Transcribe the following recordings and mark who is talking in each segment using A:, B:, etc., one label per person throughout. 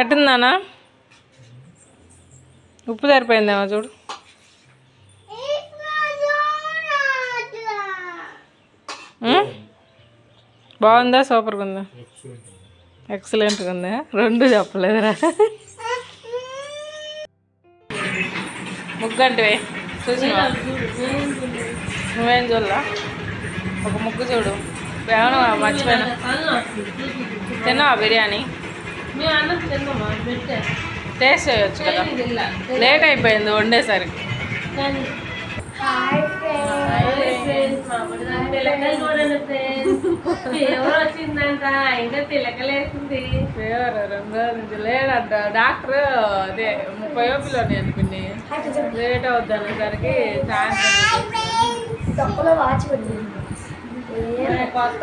A: ఎట్టుందానా ఉప్పు సరిపోయిందేమో చూడు? బాగుందా? సూపర్గా ఉందా ఎక్సలెంట్గా ఉందా రెండు చెప్పలేదురా. ముగ్గు అంటే చూసినా నువ్వేం చూడలా? ఒక ముగ్గు చూడు. ఏమన్నా మర్చిపోయినా? తిన్నావా బిర్యానీ? టేస్ట్ చేయొచ్చు కదా. లేట్ అయిపోయింది వండేసరికి. లేదంట. డాక్టర్ అదే ముప్పై ఓపిలో నేను పిన్ని. లేట్ అవుద్ది అనేసరికి కొత్త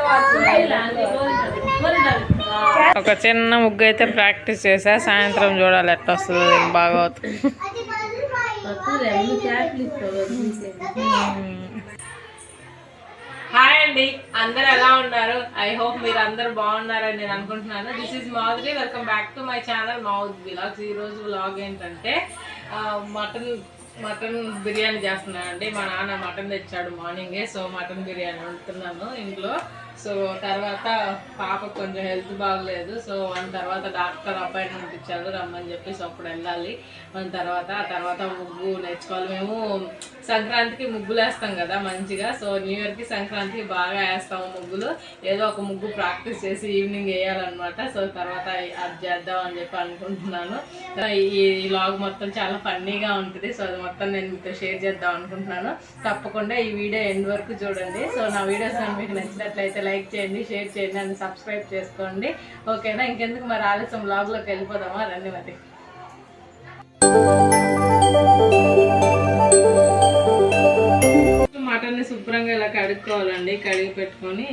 A: ఒక చిన్న ముగ్గు అయితే ప్రాక్టీస్ చేసా. సాయంత్రం చూడాలి ఎట్లా వస్తుంది బాగా అవుతుంది హాయ్ అండి. అందరు ఎలా ఉన్నారు? ఐ హోప్ మీరు అందరు బాగున్నారని నేను అనుకుంటున్నాను. This is Madhuri. Welcome back to my channel mouth vlogs ఈ రోజు ఏంటంటే మటన్ మటన్ బిర్యానీ చేస్తున్నానండి. మా నాన్న మటన్ తెచ్చాడు మార్నింగే సో మటన్ బిర్యానీ వండుతున్నాను. ఇంట్లో సో తర్వాత పాపకు కొంచెం హెల్త్ బాగలేదు. సో వన్ తర్వాత డాక్టర్ అపాయింట్మెంట్ ఇచ్చారు రమ్మని చెప్పేసి అప్పుడు వెళ్ళాలి. వన్ తర్వాత ఆ తర్వాత ముగ్గు నేర్చుకోవాలి. మేము సంక్రాంతికి ముగ్గులు వేస్తాం కదా మంచిగా. సో న్యూ ఇయర్కి సంక్రాంతికి బాగా వేస్తాము ముగ్గులు. ఏదో ఒక ముగ్గు ప్రాక్టీస్ చేసి ఈవినింగ్ వేయాలన్నమాట. సో తర్వాత అది చేద్దాం అని చెప్పి అనుకుంటున్నాను. ఈ లాగ్ మొత్తం చాలా ఫన్నీగా ఉంటుంది. సో అది మొత్తం నేను మీతో షేర్ చేద్దాం అనుకుంటున్నాను. తప్పకుండా ఈ వీడియో ఎండ్ వరకు చూడండి. సో నా వీడియోస్ కనుక మీకు నచ్చినట్లయితే లైక్ చేయండి షేర్ చేయండి అండ్ సబ్స్క్రైబ్ చేసుకోండి. ఓకేనా? ఇంకెందుకు మరి ఆలస్యం? బ్లాగ్లోకి వెళ్ళిపోదామా? రండి మరి. మటన్ని శుభ్రంగా ఇలా కడుక్కోవాలండి. కడిగి పెట్టుకొని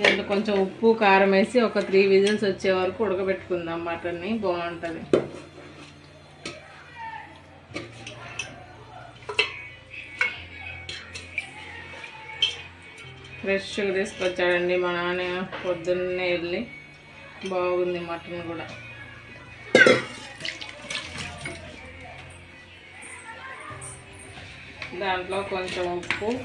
A: దాంట్లో కొంచెం ఉప్పు కారం వేసి ఒక త్రీ విజిల్స్ వచ్చే వరకు ఉడకబెట్టుకుందాం మటన్ని. బాగుంటుంది. ఫ్రెష్గా తీసుకొచ్చాడండి మా నాన్న పొద్దున్నే వెళ్ళి. బాగుంది మటన్ కూడా. దాంట్లో కొంచెం ఉప్పు.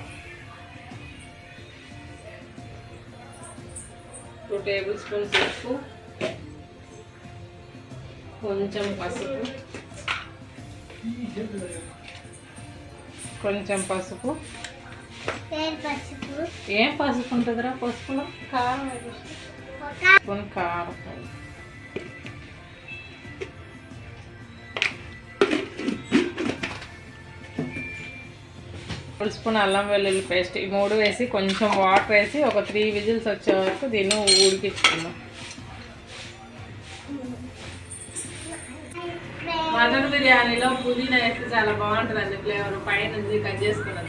A: టూ టేబుల్ స్పూన్స్ ఉప్పు. కొంచెం పసుపు. కొంచెం పసుపు. ఏం పసుపు? ఉంటుందిరా పసుపులో? కారం కారం. టేబుల్ స్పూన్ అల్లం వెల్లుల్లి పేస్ట్ ఈ మూడు వేసి కొంచెం వాటర్ వేసి ఒక త్రీ విజిల్స్ వచ్చే వరకు దీన్ని ఉడికించుకుందాం. మటన్ బిర్యానీలో పుదీనా వేస్తే చాలా బాగుంటుందండి ఫ్లేవర్. పైన కట్ చేసుకున్నది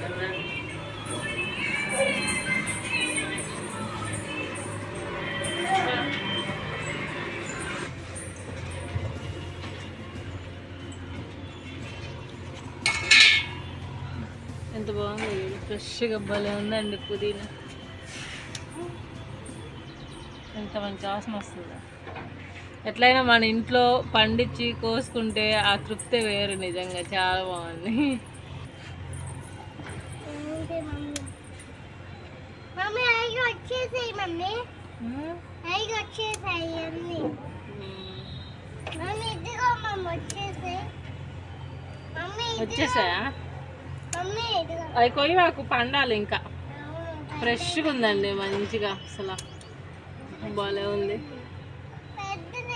A: ఫ్రెష్గా భలే ఉందండి పుదీనా. ఎంత మంచి వాసన వస్తుందా. ఎట్లయినా మన ఇంట్లో పండించి కోసుకుంటే ఆ తృప్తే వేరు నిజంగా చాలా బాగుంది.
B: మమ్మీ? అవి వచ్చేసాయి మమ్మీ.
A: మ్మ్.
B: అవి వచ్చేసాయి అన్ని.
A: మ్మ్.
B: మమ్మీ ఇదిగో మమ్మీ వచ్చేసాయి. మమ్మీ ఇదిగో.
A: వచ్చేసాయా?
B: అది ఇదిగో
A: కొయ్యి మాకు పండాలి ఇంకా. ఫ్రెష్గా ఉందండి మంచిగా అసలు. భలే ఉంది.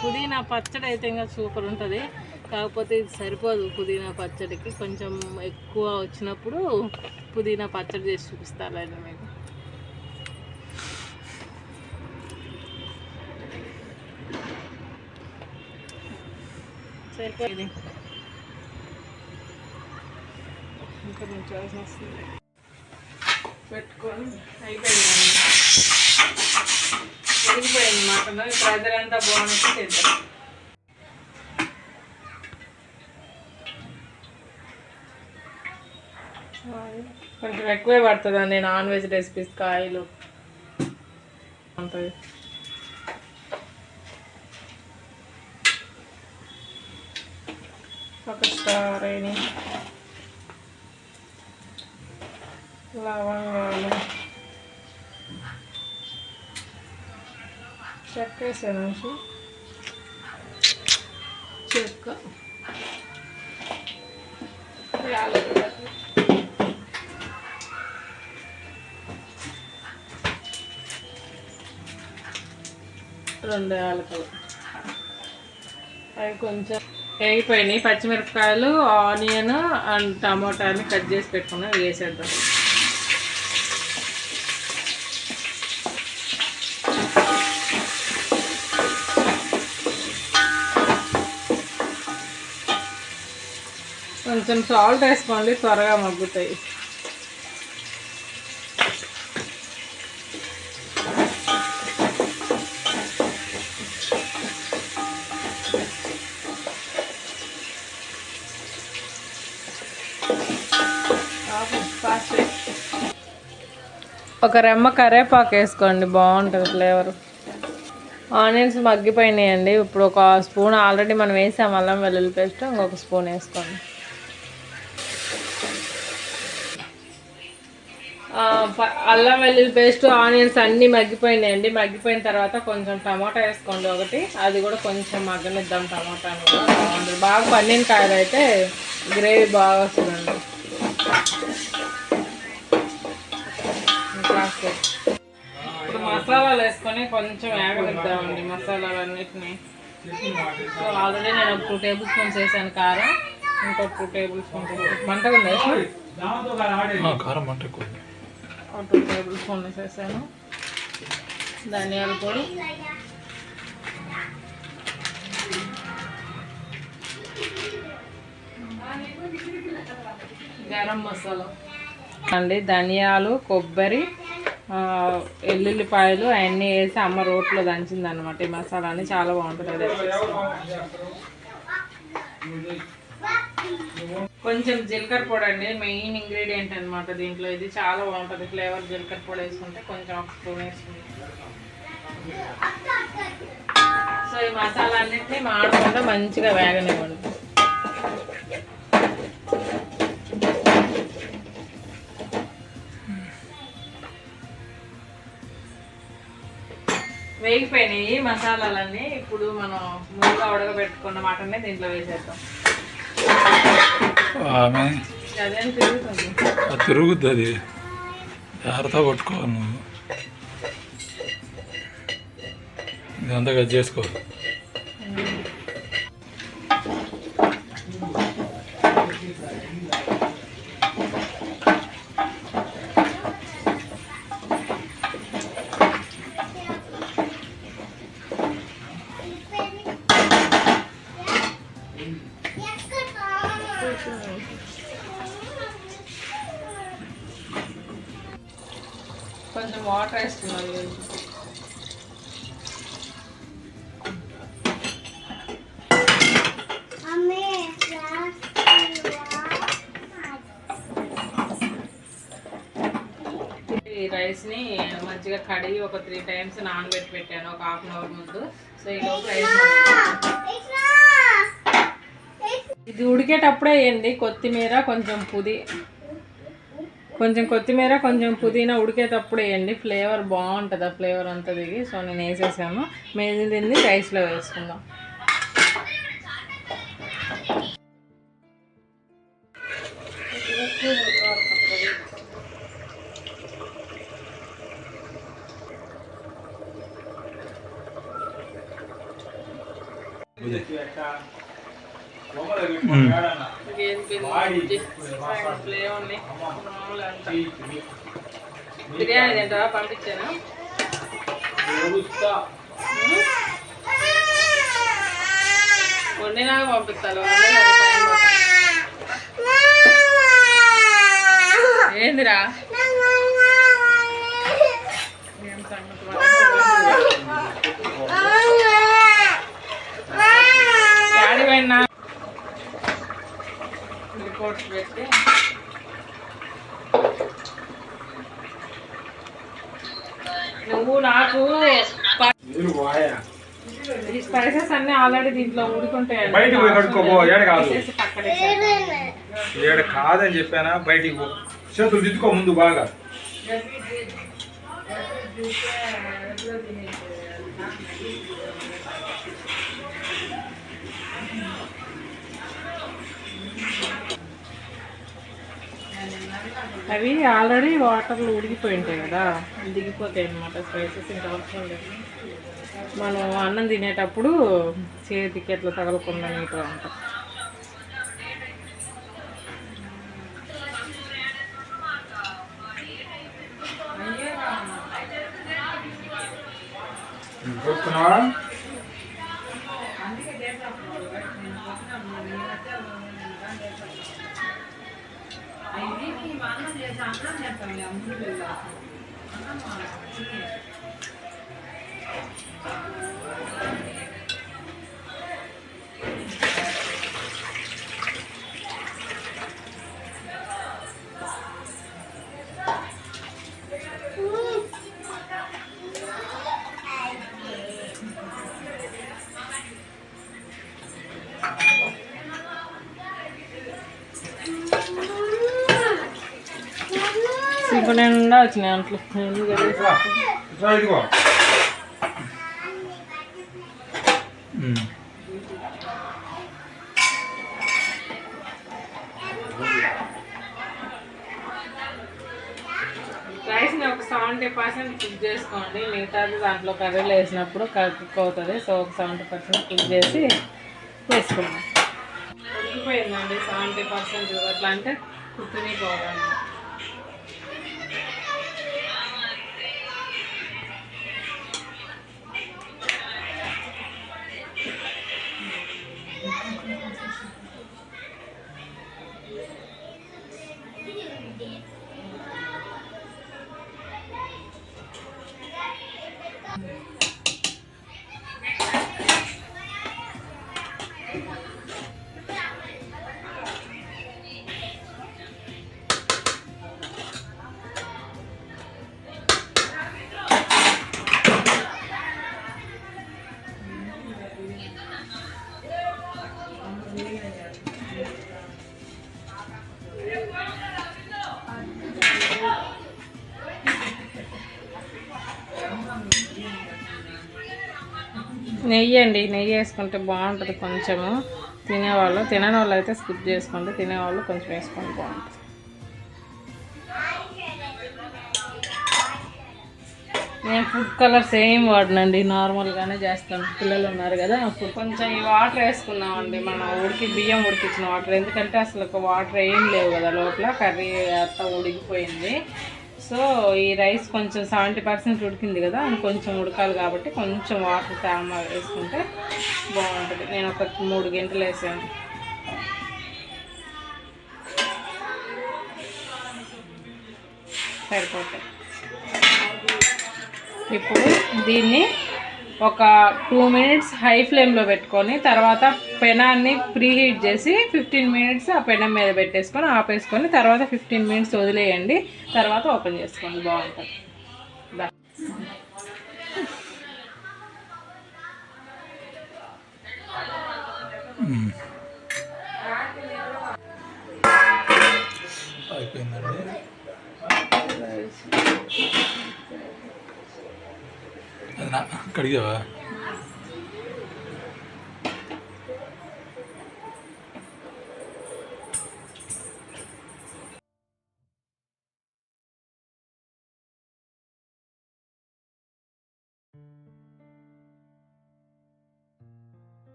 A: పుదీనా పచ్చడి అయితే ఇంకా సూపర్ ఉంటుంది. కాకపోతే ఇది సరిపోదు పుదీనా పచ్చడికి. కొంచెం ఎక్కువ వచ్చినప్పుడు పుదీనా పచ్చడి చేసి చూపిస్తారండి మీకు. సరిపోయింది. ఇంకా మంచి వాసన వస్తుంది పెట్టుకొని అయిపోయింది ఉడికిపోయింది మటన్ ప్రజలంతా బాగుంటే చేద్దాం. కొంచెం ఎక్కువే అండి నాన్ వెజ్ రెసిపీస్ కాయలు. ఉంటుంది ఒక స్టార్ అయిన. లవంగాలు చెక్క వేసాను చెక్క. రెండు యాలకలు. అవి కొంచెం వేగిపోయినాయి. పచ్చిమిరపకాయలు ఆనియన్ అండ్ టమాటాని కట్ చేసి పెట్టుకున్నాం. వేసేద్దాం. కొంచెం సాల్ట్ వేసుకోండి త్వరగా మగ్గుతాయి. ఒక రెమ్మ కరేపాకు వేసుకోండి బాగుంటుంది ఫ్లేవర్ ఆనియన్స్ మగ్గిపోయినాయండి. ఇప్పుడు ఒక స్పూన్ ఆల్రెడీ మనం వేసాం అల్లం వెల్లుల్లి పేస్ట్ ఇంకొక స్పూన్ వేసుకోండి. అల్లం వెల్లుల్లి పేస్ట్ ఆనియన్స్ అన్నీ మగ్గిపోయినాయండి. మగ్గిపోయిన తర్వాత కొంచెం టమాటా వేసుకోండి ఒకటి. అది కూడా కొంచెం మగ్గనిద్దాం టమాటాను కూడా. బాగా పండిన కాయలు అయితే గ్రేవీ బాగా వస్తుందండి. ఇప్పుడు మసాలాలు వేసుకొని కొంచెం వేగనిద్దామండి మసాలాలన్నిటిని. సో ఆల్రెడీ నేను ఒక టూ టేబుల్ స్పూన్స్ వేసాను కారం. ఇంకో టూ టేబుల్ స్పూన్స్ మంటగా ఉంది
C: కారం మంట ఎక్కువ
A: ఒక టూ టేబుల్ స్పూన్స్ వేసేసాను. ధనియాల పొడి. గరం మసాలా. అండి ధనియాలు కొబ్బరి ఎల్లుల్లిపాయలు అవన్నీ వేసి అమ్మ రోట్లో దంచింది అనమాట ఈ మసాలాని చాలా బాగుంటుంది. కొంచెం జీలకర్ర పొడి అండి మెయిన్ ఇంగ్రీడియంట్ అన్నమాట దీంట్లో. ఇది చాలా బాగుంటుంది. ఫ్లేవర్ జీలకర్ర పొడి వేసుకుంటే కొంచెం ఒక స్పూన్ వేసుకుంటే. సో ఈ మసాలా అన్నింటినీ మాడకుండా మంచిగా వేగనివ్వండి. వేగిపోయినాయి మసాలాలన్నీ. ఇప్పుడు మనం ముందుగా ఉడకబెట్టుకున్న మటన్ని దీంట్లో వేసేద్దాం.
C: ఆమె
A: అదేం
C: తిరుగుద్ది అది జాగ్రత్త పట్టుకోవాలి నువ్వు. ఇదంతా కట్ చేసుకో.
A: వాటర్ వేస్తున్నాను రైస్ని మంచిగా కడిగి ఒక త్రీ టైమ్స్ నానబెట్టి పెట్టాను ఒక హాఫ్ అన్ అవర్ ముందు. సో ఈ లోపు రైస్ ఇది ఉడికేటప్పుడే వేయండి కొత్తిమీర కొంచెం పుది. కొంచెం కొత్తిమీర కొంచెం పుదీనా ఉడికేటప్పుడు వేయండి. ఫ్లేవర్ బాగుంటుంది ఆ ఫ్లేవర్ అంతా దిగి. సో నేను వేసేసాను. మిగిలింది రైస్లో వేసుకుందాం. బిర్యానీ తింటావా పంపించాను. వండినాక పంపిస్తాను. ఏందిరా? రిపోర్ట్స్ పెట్టి. నువ్వు నాకు ఈ స్పైసెస్ అన్ని ఆల్రెడీ దీంట్లో ఉడుకుంటాయండి
D: బయటికి పోయి కడుక్కోపో, ఏడ కాదు. ఏడ కాదని చెప్పానా? బయటికి పో. చేతులు దిద్దుకో ముందు బాగా.
A: అవి ఆల్రెడీ వాటర్లో ఉడికిపోయి ఉంటాయి కదా దిగిపోతాయి అన్నమాట స్పైసెస్ ఇంకా అవసరం లేదు. మనం అన్నం తినేటప్పుడు చేతికి ఎట్లా తగలకుండా నీట్గా ఉంటాం
D: చూస్తున్నావా?
A: నేను నిండా వచ్చినాయి అంట్లు. రైస్ని ఒక సెవెంటీ పర్సెంట్ కుక్ చేసుకోండి. మిగతాది దాంట్లో కర్రీలు వేసినప్పుడు కుక్ అవుతుంది. సో ఒక సెవెంటీ పర్సెంట్ కుక్ చేసి వేసుకున్నాం ఉడికిపోయిందండి సెవెంటీ పర్సెంట్ అట్లా అంటే కుక్కుని పోవాలి నెయ్యి నెయ్యి వేసుకుంటే బాగుంటుంది కొంచెము. తినేవాళ్ళు తినని వాళ్ళు అయితే స్కిప్ చేసుకోండి. తినేవాళ్ళు కొంచెం వేసుకోండి బాగుంటుంది. నేను ఫుడ్ కలర్ సేమ్ వాడినండి. నార్మల్గానే చేస్తాను. పిల్లలు ఉన్నారు కదా. అప్పుడు కొంచెం ఈ వాటర్ వేసుకున్నామండి. మనం ఉడికి బియ్యం ఉడికించిన వాటర్. ఎందుకంటే అసలు ఒక వాటర్ ఏం లేవు కదా లోపల. కర్రీ అంతా ఉడికిపోయింది. సో ఈ రైస్ కొంచెం సెవెంటీ పర్సెంట్ ఉడికింది కదా అని కొంచెం ఉడకాలి కాబట్టి కొంచెం వాటర్ తేమ వేసుకుంటే బాగుంటుంది. నేను ఒక మూడు గంటలు వేసాను. సరిపోతాయి. ఇప్పుడు దీన్ని ఒక టూ మినిట్స్ హై ఫ్లేమ్లో పెట్టుకొని తర్వాత పెనాన్ని ప్రీహీట్ చేసి ఫిఫ్టీన్ మినిట్స్ ఆ పెనం మీద పెట్టేసుకొని ఆపేసుకొని తర్వాత ఫిఫ్టీన్ మినిట్స్ వదిలేయండి. తర్వాత ఓపెన్ చేసుకోండి. బాగుంటుంది. దా.
C: అది నా కడిగావా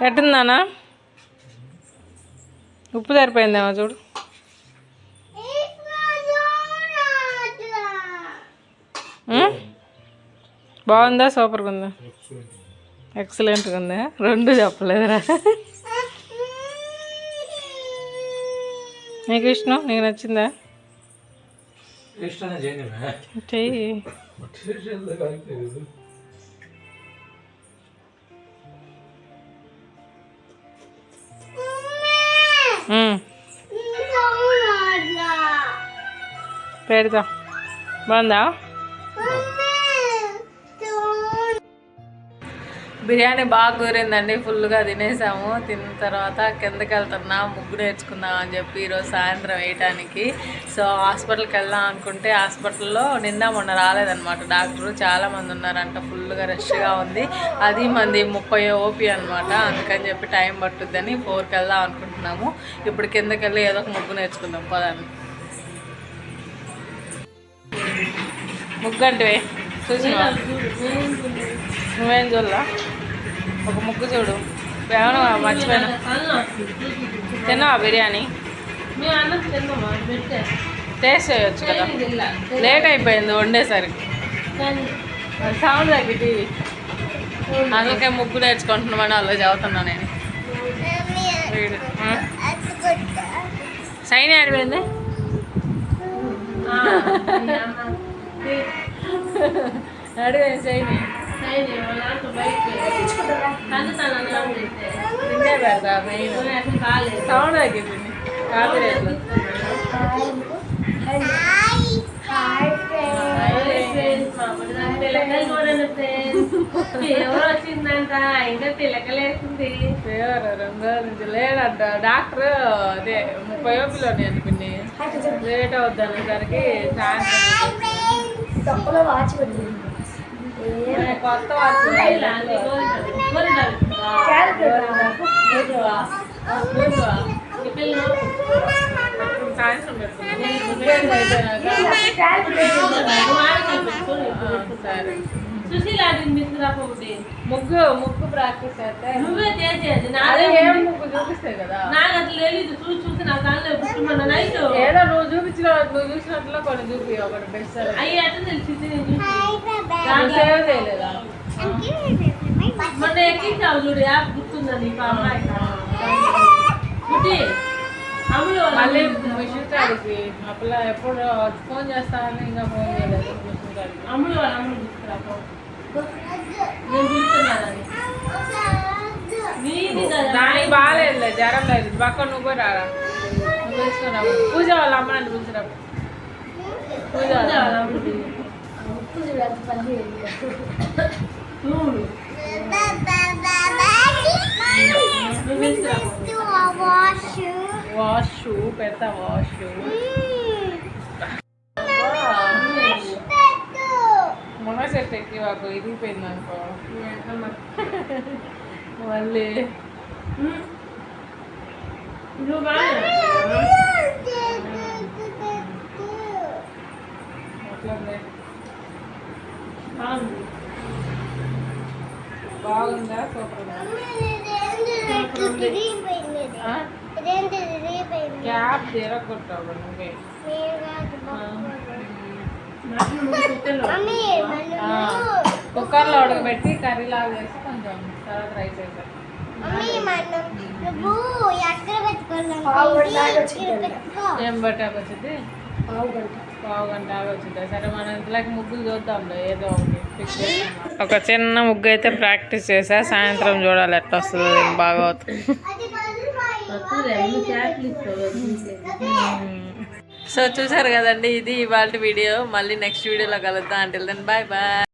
A: ఎట్టుందానా ఉప్పు సరిపోయిందేమో చూడు? బాగుందా? సూపర్గా ఉందా ఎక్సలెంట్గా ఉందా రెండు చెప్పలేదురా. నీకు ఇష్టం? నీకు నచ్చిందా? చెయ్యి. పెడతా. బాగుందా? బిర్యానీ బాగా కూరిందండి ఫుల్గా తినేసాము. తిన్న తర్వాత కిందకి వెళ్తున్నా ముగ్గు నేర్చుకుందాం అని చెప్పి ఈరోజు సాయంత్రం వేయటానికి. సో హాస్పిటల్కి వెళ్దాం అనుకుంటే హాస్పిటల్లో నిన్న మొన్న రాలేదనమాట డాక్టర్ చాలామంది ఉన్నారంట. ఫుల్గా రష్గా ఉంది. అది మంది ముప్పై ఓపీ అనమాట అందుకని చెప్పి టైం పట్టుద్దని ఫోర్కి వెళ్దాం అనుకుంటున్నాము. ఇప్పుడు కిందకి వెళ్ళి ఏదో ఒక ముగ్గు నేర్చుకుందాం. పదాన్ని ముగ్గు అంటే చూసినా నువ్వేం చూడలా? ఒక ముగ్గు చూడు. ఏమన్నా మర్చిపోయినా. తిన్నావా బిర్యానీ? టేస్ట్ చేయొచ్చు కదా. లేట్ అయిపోయింది వండేసరికి. సౌండ్ తగ్గి టీవీ అందుకే ముగ్గు నేర్చుకుంటున్నామని అలా చదువుతున్నా నేను? సైన్ ఆడిపోయింది. అడిపోయింది సైన్.
E: సైన్ వాళ్ళ దాంట్లో బయటికి
A: సౌండ్
E: ఎవరు వచ్చిందంట ఇంకా పిల్లకలేస్తుంది
A: ఫీవర్ రెండు రోజుల డాక్టర్ అదే ముప్పై ఓపిలో నేను పిన్ని లేట్ అవుద్ది సాయంత్రం ముగ్గు ముగ్గు ప్రాక్టీస్ అయితే.
E: నువ్వే చేసేది నాదే
A: ఏం ముగ్గు చూపిస్తాయి కదా.
E: నాకు అసలు తెలీదు చూసి చూసి నా కాళ్ళు పుట్టుమన్న నైట్.
A: ఏదో నువ్వు చూపించిన నువ్వు చూసినట్లు కొన్ని చూపి ఒకటి బెస్ట్
E: అయ్యి ఎట్లా తెలిసింది నేను చూసి. మొన్న ఎక్కించావు చూడు యాప్ గుర్తుందా నీకు అమ్మాయి అమ్ములు
A: మళ్ళీ మిషన్ కాడికి ఆ పిల్ల ఎప్పుడు ఫోన్ చేస్తానని ఇంకా ఫోన్ చేయలేదు. మిషన్ కాడికి
E: అమ్ములు వాళ్ళ అమ్ములు నేను
A: దానికి బాగాలేదులే జ్వరం లేదు. పక్క నువ్వు కూడా రారా? నువ్వు పూజ వాళ్ళ అమ్మ నన్ను పిలిచిరా పూజ వాళ్ళ
E: వాళ్ళ అమ్ములు చూడు నువ్వు పిలుచుకురాపో
A: వాష్ షూ పెడతా వాష్ షూ మొన్న సెట్ ఎక్కి మాకు ఇరిగిపోయింది అనుకో మళ్ళీ
E: నువ్వు బాగా బాగుంది.
A: బాగుందా? సూపర్ క్యాబ్ తీరగొట్టావు నువ్వే. కుక్కర్లో ఉడకబెట్టి కర్రీ లాగా చేసి కొంచెం తర్వాత రైస్ వేసాను
B: నువ్వు ఎక్కడ
A: పావు గంట సరే మనం ఇంతలోకి ముగ్గులు చూద్దాంలే ఏదో ఒకటి ఫిక్స్ చేసుకుందాం. ఒక చిన్న ముగ్గు అయితే ప్రాక్టీస్ చేసా సాయంత్రం చూడాలి ఎట్లా వస్తుందో బాగా అవుతుంది సో చూసారు కదండి ఇది ఇవాళ వీడియో. మళ్ళీ నెక్స్ట్ వీడియోలో కలుద్దాం. అంటే దెన్ బాయ్ బాయ్